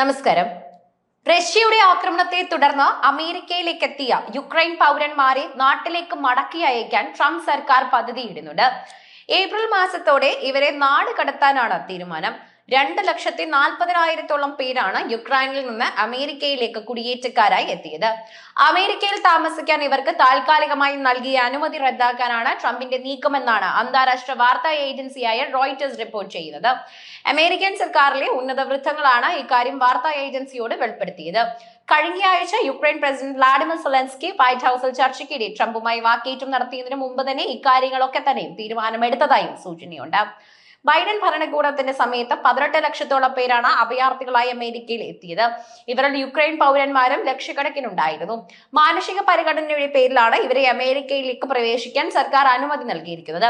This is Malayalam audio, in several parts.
നമസ്കാരം. റഷ്യയുടെ ആക്രമണത്തെ തുടർന്ന് അമേരിക്കയിലേക്ക് എത്തിയ യുക്രൈൻ പൗരന്മാരെ നാട്ടിലേക്ക് മടക്കി അയക്കാൻ ട്രംപ് സർക്കാർ പദ്ധതിയിടുന്നുണ്ട്. ഏപ്രിൽ മാസത്തോടെ ഇവരെ നാട് കടത്താനാണ് തീരുമാനം. രണ്ട് ലക്ഷത്തി നാൽപ്പതിനായിരത്തോളം പേരാണ് യുക്രൈനിൽ നിന്ന് അമേരിക്കയിലേക്ക് കുടിയേറ്റക്കാരായി എത്തിയത്. അമേരിക്കയിൽ താമസിക്കാൻ ഇവർക്ക് താൽക്കാലികമായി നൽകിയ അനുമതി റദ്ദാക്കാനാണ് ട്രംപിന്റെ നീക്കമെന്നാണ് അന്താരാഷ്ട്ര വാർത്താ ഏജൻസിയായ റോയിറ്റേഴ്സ് റിപ്പോർട്ട് ചെയ്യുന്നത്. അമേരിക്കൻ സർക്കാരിലെ ഉന്നത വൃത്തങ്ങളാണ് ഇക്കാര്യം വാർത്താ ഏജൻസിയോട് വെളിപ്പെടുത്തിയത്. കഴിഞ്ഞയാഴ്ച Ukraine president Vladimir Zelensky White ഹൌസിൽ ചർച്ചയ്ക്കിടെ ട്രംപുമായി വാക്കേറ്റം നടത്തിയതിനു മുമ്പ് തന്നെ ഇക്കാര്യങ്ങളൊക്കെ തന്നെ തീരുമാനമെടുത്തതായും സൂചനയുണ്ട്. ബൈഡൻ ഭരണകൂടത്തിന്റെ സമയത്ത് പതിനെട്ട് ലക്ഷത്തോളം പേരാണ് അഭയാർത്ഥികളായി അമേരിക്കയിൽ എത്തിയത്. ഇവരിൽ യുക്രൈൻ പൗരന്മാരും ലക്ഷക്കണക്കിനുണ്ടായിരുന്നു. മാനുഷിക പരിഗണനയുടെ പേരിലാണ് ഇവരെ അമേരിക്കയിലേക്ക് പ്രവേശിക്കാൻ സർക്കാർ അനുമതി നൽകിയിരിക്കുന്നത്.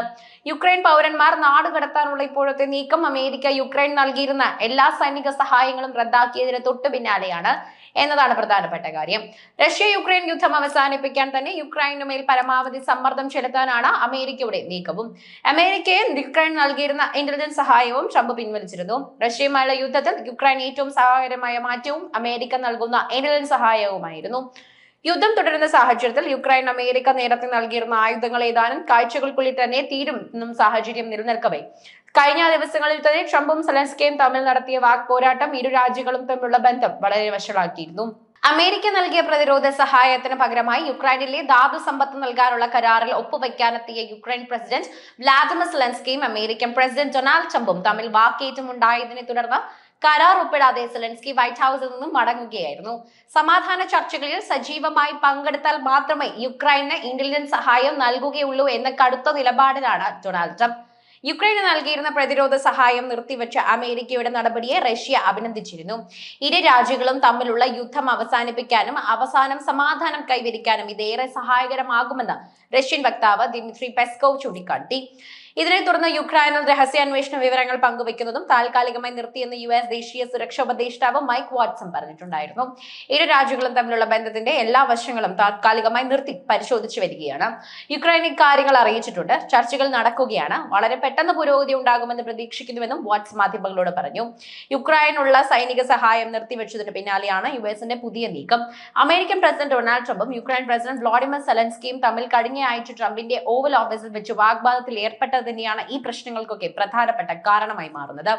യുക്രൈൻ പൗരന്മാർ നാട് കടത്താനുള്ള ഇപ്പോഴത്തെ നീക്കം അമേരിക്ക യുക്രൈൻ നൽകിയിരുന്ന എല്ലാ സൈനിക സഹായങ്ങളും റദ്ദാക്കിയതിന് തൊട്ടു പിന്നാലെയാണ് എന്നതാണ് പ്രധാനപ്പെട്ട കാര്യം. റഷ്യ യുക്രൈൻ യുദ്ധം അവസാനിപ്പിക്കാൻ തന്നെ യുക്രൈനു മേൽ പരമാവധി സമ്മർദ്ദം ചെലുത്താനാണ് അമേരിക്കയുടെ നീക്കവും. അമേരിക്കയെ യുക്രൈൻ നൽകിയിരുന്ന ഇന്റലിജൻസ് സഹായവും ട്രംപ് പിൻവലിച്ചിരുന്നു. റഷ്യയുമായുള്ള യുദ്ധത്തിൽ യുക്രൈൻ ഏറ്റവും സഹായകരമായ മാറ്റവും അമേരിക്ക നൽകുന്ന ഇന്റലിജൻസ് സഹായവുമായിരുന്നു. യുദ്ധം തുടരുന്ന സാഹചര്യത്തിൽ യുക്രൈൻ അമേരിക്ക നേരത്തെ നൽകിയിരുന്ന ആയുധങ്ങൾ ഏതാനും കാഴ്ചകൾക്കുള്ളിൽ തന്നെ തീരും എന്നും സാഹചര്യം നിലനിൽക്കവേ. കഴിഞ്ഞ ദിവസങ്ങളിൽ തന്നെ ട്രംപും സലൻസ്കയും തമ്മിൽ നടത്തിയ വാക് പോരാട്ടം ഇരു രാജ്യങ്ങളും തമ്മിലുള്ള ബന്ധം വളരെ വഷളാക്കിയിരുന്നു. അമേരിക്ക നൽകിയ പ്രതിരോധ സഹായത്തിന് പകരമായി യുക്രൈനിലെ ധാതു സമ്പത്ത് നൽകാനുള്ള കരാറിൽ ഒപ്പുവെക്കാനെത്തിയ യുക്രൈൻ പ്രസിഡന്റ് വ്ളാദിമിർ സെലൻസ്കിയും അമേരിക്കൻ പ്രസിഡന്റ് ഡൊണാൾഡ് ട്രംപും തമ്മിൽ വാക്കേറ്റമുണ്ടായതിനെ തുടർന്ന് കരാർ ഒപ്പിടാതെ സെലൻസ്കി വൈറ്റ് ഹൌസിൽ നിന്നും മടങ്ങുകയായിരുന്നു. സമാധാന ചർച്ചകളിൽ സജീവമായി പങ്കെടുത്താൽ മാത്രമേ യുക്രൈന് ഇന്റലിജൻസ് സഹായം നൽകുകയുള്ളൂ എന്ന കടുത്ത നിലപാടിലാണ് ഡൊണാൾഡ് ട്രംപ്. യുക്രൈന് നൽകിയിരുന്ന പ്രതിരോധ സഹായം നിർത്തിവെച്ച അമേരിക്കയുടെ നടപടിയെ റഷ്യ അഭിനന്ദിച്ചിരുന്നു. ഇരു രാജ്യങ്ങളും തമ്മിലുള്ള യുദ്ധം അവസാനിപ്പിക്കാനും അവസാനം സമാധാനം കൈവരിക്കാനും ഇതേറെ സഹായകരമാകുമെന്ന് റഷ്യൻ വക്താവ് ദിമിത്രി പെസ്കോവ് ചൂണ്ടിക്കാട്ടി. ഇതിനെ തുടർന്ന് യുക്രൈനിൽ രഹസ്യാന്വേഷണ വിവരങ്ങൾ പങ്കുവെക്കുന്നതും താൽക്കാലികമായി നിർത്തിയെന്ന് യു എസ് ദേശീയ സുരക്ഷാ ഉപദേഷ്ടാവ് മൈക്ക് വാട്സൺ പറഞ്ഞിട്ടുണ്ടായിരുന്നു. ഇരു രാജ്യങ്ങളും തമ്മിലുള്ള ബന്ധത്തിന്റെ എല്ലാ വശങ്ങളും താൽക്കാലികമായി നിർത്തി പരിശോധിച്ചു വരികയാണ്. യുക്രൈൻ ഇക്കാര്യങ്ങൾ അറിയിച്ചിട്ടുണ്ട്. ചർച്ചകൾ നടക്കുകയാണ്. വളരെ പെട്ടെന്ന് പുരോഗതി ഉണ്ടാകുമെന്ന് പ്രതീക്ഷിക്കുന്നുവെന്നും വാട്സ് മാധ്യമങ്ങളോട് പറഞ്ഞു. യുക്രൈനുള്ള സൈനിക സഹായം നിർത്തിവെച്ചതിന് പിന്നാലെയാണ് യു എസിന്റെ പുതിയ നീക്കം. അമേരിക്കൻ പ്രസിഡന്റ് ഡൊണാൾഡ് ട്രംപും യുക്രൈൻ പ്രസിഡന്റ് വ്ളാഡിമിർ സെലൻസ്കിയും തമ്മിൽ കഴിഞ്ഞ ആഴ്ച ട്രംപിന്റെ ഓവൽ ഓഫീസിൽ വെച്ച് വാഗ്വാദത്തിൽ ഏർപ്പെട്ടത് തന്നെയാണ് ഈ പ്രശ്നങ്ങൾക്കൊക്കെ പ്രധാനപ്പെട്ട കാരണമായി മാറുന്നത്.